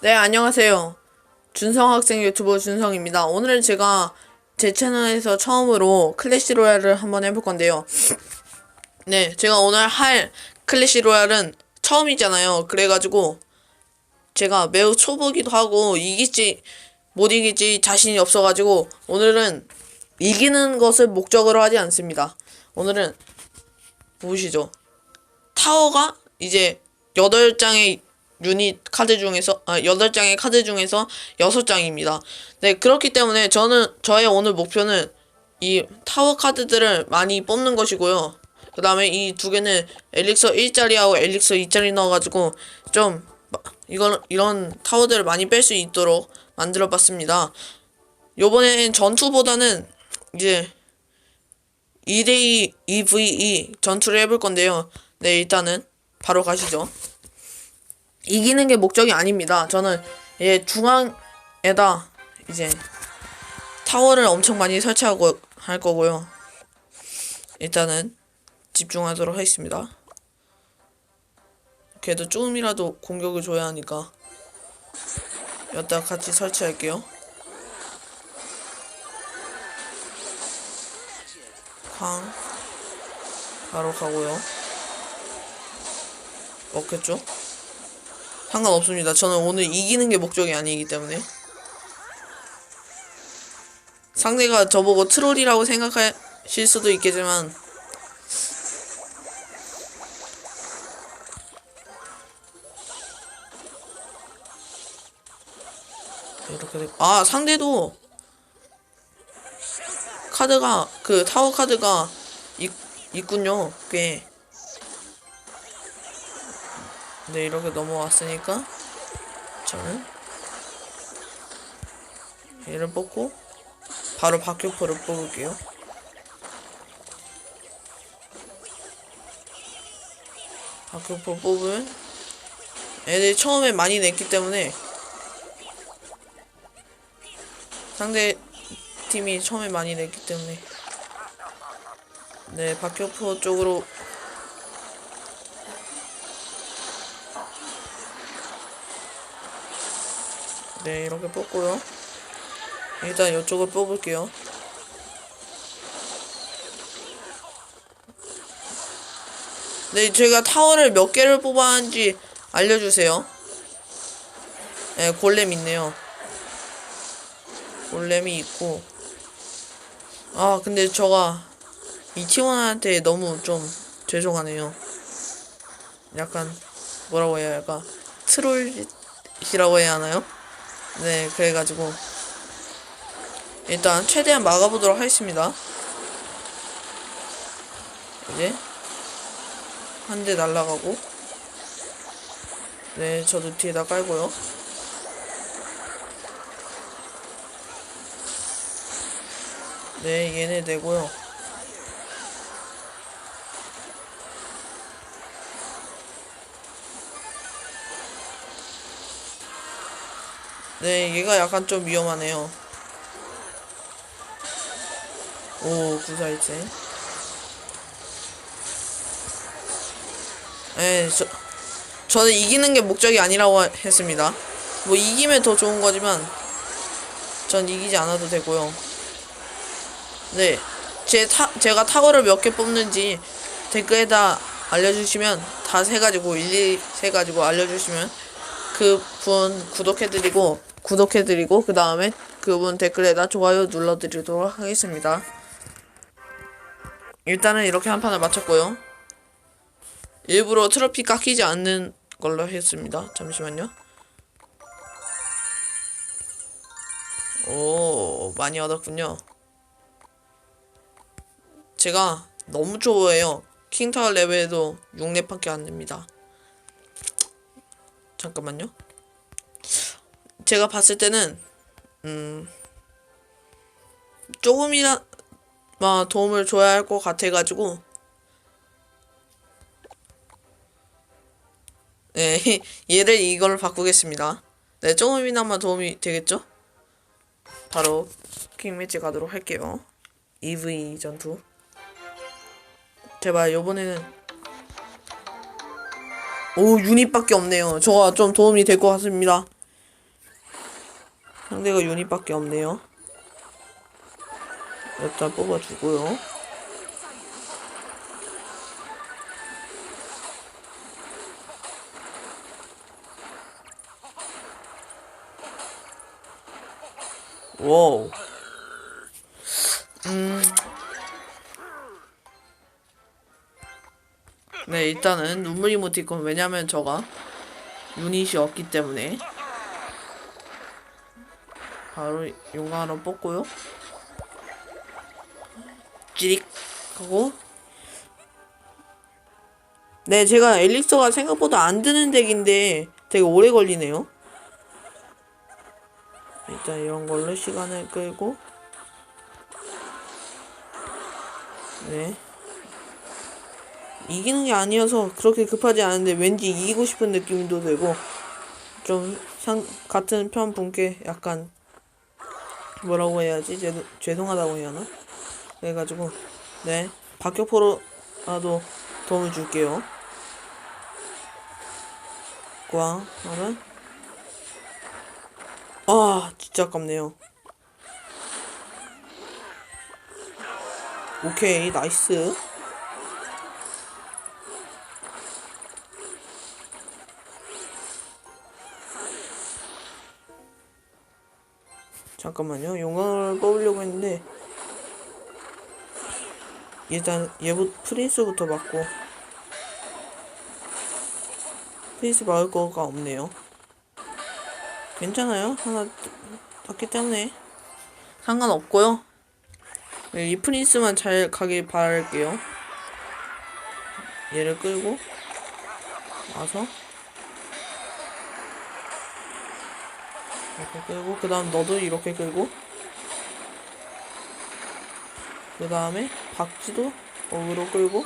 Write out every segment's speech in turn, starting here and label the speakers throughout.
Speaker 1: 네, 안녕하세요. 준성 학생 유튜버 준성입니다. 오늘은 제가 제 채널에서 처음으로 클래시 로얄을 한번 해볼 건데요. 네, 제가 오늘 할 클래시 로얄은 처음이잖아요. 그래가지고 제가 매우 초보기도 하고 이길지 못 이길지 자신이 없어가지고 오늘은 이기는 것을 목적으로 하지 않습니다. 오늘은 보시죠. 타워가 이제 8장의 유닛 카드 중에서 아 8장의 카드 중에서 6장입니다. 네, 그렇기 때문에 저는 저의 오늘 목표는 이 타워 카드들을 많이 뽑는 것이고요. 그 다음에 이 두 개는 엘릭서 1짜리하고 엘릭서 2짜리 넣어 가지고 좀 마- 이건 이런 타워들을 많이 뺄 수 있도록 만들어 봤습니다. 요번엔 전투보다는 이제 2대2 2v2 전투를 해볼 건데요. 네, 일단은 바로 가시죠. 이기는 게 목적이 아닙니다. 저는 이제 중앙에다 이제 타워를 엄청 많이 설치하고 할 거고요. 일단은 집중하도록 하겠습니다. 그래도 조금이라도 공격을 줘야 하니까 여기다 같이 설치할게요. 쾅 바로 가고요. 먹겠죠? 상관없습니다. 저는 오늘 이기는 게 목적이 아니기 때문에. 상대가 저보고 트롤이라고 생각하실 수도 있겠지만, 이렇게 되고, 아, 상대도 카드가, 그 타워 카드가 있, 있군요. 꽤. 네, 이렇게 넘어왔으니까 저는 얘를 뽑고 바로 박효포를 뽑을게요. 박효포 뽑으면 애들이 처음에 많이 냈기 때문에 상대 팀이 처음에 많이 냈기 때문에 네 박효포 쪽으로 네, 이렇게 뽑고요. 일단 이쪽을 뽑을게요. 네, 제가 타워를 몇 개를 뽑았는지 알려주세요. 네, 골렘 있네요. 골렘이 있고. 아, 근데 저가 이 팀원한테 너무 좀 죄송하네요. 약간, 뭐라고 해야 할까? 트롤이라고 해야 하나요? 네, 그래가지고 일단 최대한 막아보도록 하겠습니다. 이제 한 대 날라가고 네, 저도 뒤에다 깔고요. 네, 얘네 내고요. 네, 얘가 약간 좀 위험하네요. 오, 구사일체. 네, 저, 저는 이기는 게 목적이 아니라고 했습니다. 뭐, 이기면 더 좋은 거지만, 전 이기지 않아도 되고요. 네, 제 타, 제가 타워를 몇 개 뽑는지 댓글에다 알려주시면, 다 세 가지고, 일일이 세 가지고 알려주시면, 그분 구독해드리고 구독해드리고 그 다음에 그분 댓글에다 좋아요 눌러드리도록 하겠습니다. 일단은 이렇게 한 판을 마쳤고요. 일부러 트로피 깎이지 않는 걸로 했습니다. 잠시만요. 오 많이 얻었군요. 제가 너무 좋아해요. 킹타워 레벨도 6렙밖에 안 됩니다. 잠깐만요. 제가 봤을 때는 음 조금이나 마 도움을 줘야 할 것 같아가지고 네 얘를 이걸로 바꾸겠습니다. 네 조금이나마 도움이 되겠죠? 바로 킹매치 가도록 할게요. EV 전투. 제발 요번에는 오 유닛밖에 없네요. 저가 좀 도움이 될 것 같습니다. 상대가 유닛밖에 없네요. 일단 뽑아주고요. 와우. 네, 일단은 눈물 이모티콘 왜냐면 저가 유닛이 없기 때문에. 바로 용광으로 뽑고요. 찌릭 하고. 네, 제가 엘릭서가 생각보다 안 드는 덱인데 되게 오래 걸리네요. 일단 이런 걸로 시간을 끌고. 네 이기는 게 아니어서 그렇게 급하지 않은데 왠지 이기고 싶은 느낌도 들고 좀 상, 같은 편 분께 약간 뭐라고 해야지? 죄, 죄송하다고 해야 하나? 그래가지고 네. 박격포로라도 도움을 줄게요. 꽝. 하면? 아 진짜 아깝네요. 오케이 나이스 잠깐만요. 용광을 뽑으려고 했는데 일단 얘부 프린스부터 맞고 프린스 막을 거가 없네요. 괜찮아요? 하나 땄기 때문에. 상관없고요. 네, 이 프린스만 잘 가길 바랄게요. 얘를 끌고 와서 이렇게 끌고 그 다음 너도 이렇게 끌고. 그 다음에 박쥐도 어그로 끌고.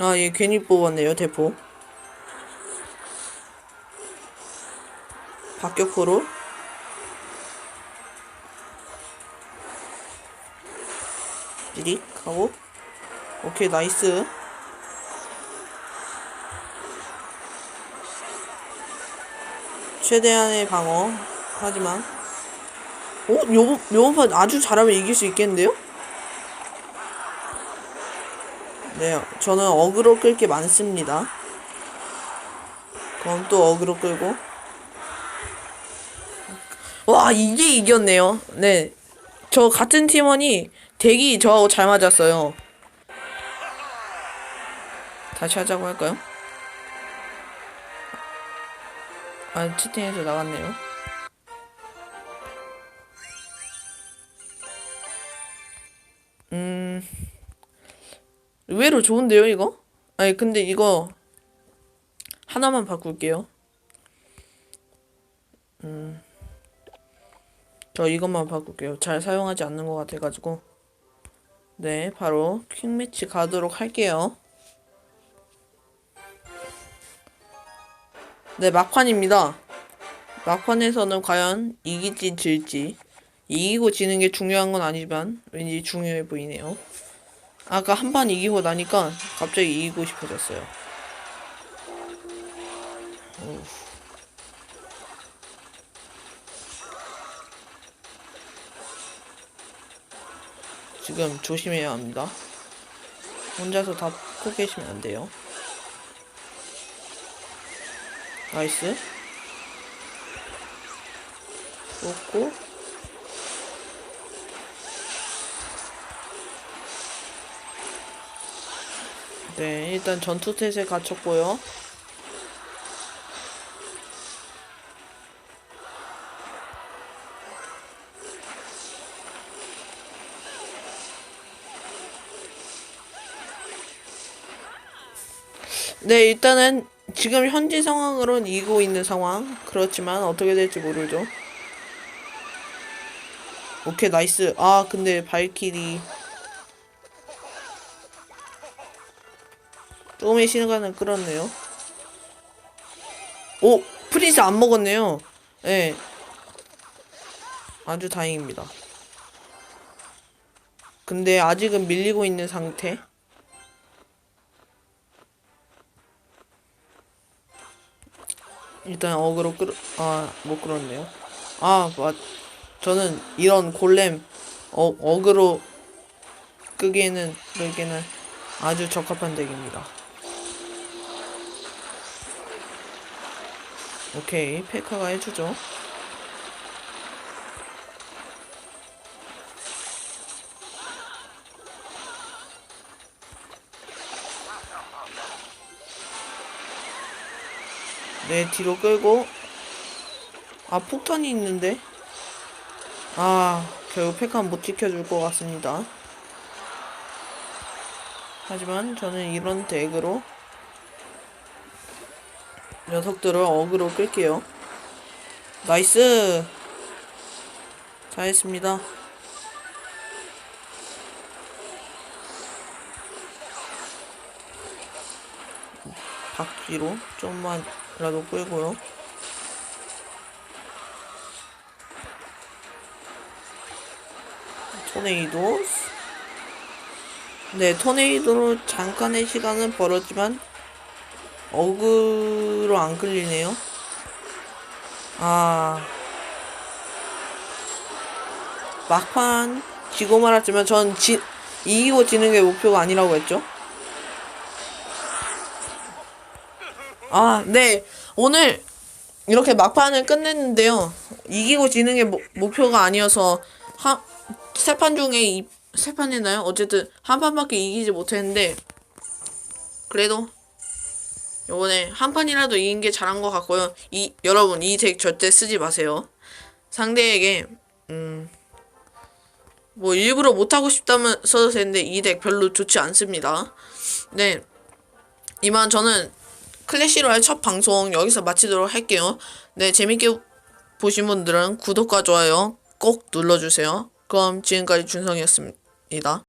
Speaker 1: 아 얘 괜히 뽑았네요 대포. 박격포로. 찌릭 하고. 오케이 나이스 최대한의 방어. 하지만. 어? 요번, 요번 판 아주 잘하면 이길 수 있겠는데요? 네 저는 어그로 끌 게 많습니다. 그럼 또 어그로 끌고. 와 이게 이겼네요. 네. 저 같은 팀원이 덱이 저하고 잘 맞았어요. 다시 하자고 할까요? 아 채팅에서 나갔네요 음 의외로 좋은데요 이거? 아니 근데 이거 하나만 바꿀게요 음, 저 이것만 바꿀게요. 잘 사용하지 않는 것 같아가지고. 네, 바로 퀵매치 가도록 할게요. 네, 막판입니다. 막판에서는 과연 이길지 질지. 이기고 지는 게 중요한 건 아니지만 왠지 중요해 보이네요. 아까 한 판 이기고 나니까 갑자기 이기고 싶어졌어요. 지금 조심해야 합니다. 혼자서 다 포기하시면 안 돼요. 나이스. 뽑고. 네, 일단 전투태세 갖췄고요. 네, 일단은 지금 현지 상황으로는 이기고 있는 상황. 그렇지만 어떻게 될지 모르죠. 오케이, 나이스. 아, 근데 발길이 조금의 시간을 끌었네요. 오, 프린스 안 먹었네요. 예. 네. 아주 다행입니다. 근데 아직은 밀리고 있는 상태. 일단 어그로 끌, 아, 못 끌었네요. 아, 맞, 저는 이런 골렘, 어, 어그로 끄기에는, 그에게는 아주 적합한 덱입니다. 오케이, 페카가 해주죠. 네, 뒤로 끌고. 아, 폭탄이 있는데? 아, 결국 페카는 못 지켜줄 것 같습니다. 하지만 저는 이런 덱으로 녀석들을 어그로 끌게요. 나이스! 잘했습니다. 박쥐로 좀만 이라도 끌고요. 토네이도. 네, 토네이도로 잠깐의 시간은 벌었지만 어그로 안 끌리네요. 아. 막판 지고 말았지만 전 지, 이기고 지는 게 목표가 아니라고 했죠. 아, 네. 오늘 이렇게 막판을 끝냈는데요. 이기고 지는 게 목, 목표가 아니어서 한, 세 판 중에 이, 세 판이나요? 어쨌든 한 판밖에 이기지 못했는데 그래도 요번에 한 판이라도 이긴 게 잘한 것 같고요. 이 여러분 이 덱 절대 쓰지 마세요. 상대에게 음. 뭐 일부러 못하고 싶다면 써도 되는데 이 덱 별로 좋지 않습니다. 네. 이만 저는 클래시로의 첫 방송 여기서 마치도록 할게요. 네, 재밌게 보신 분들은 구독과 좋아요 꼭 눌러주세요. 그럼 지금까지 준성이었습니다.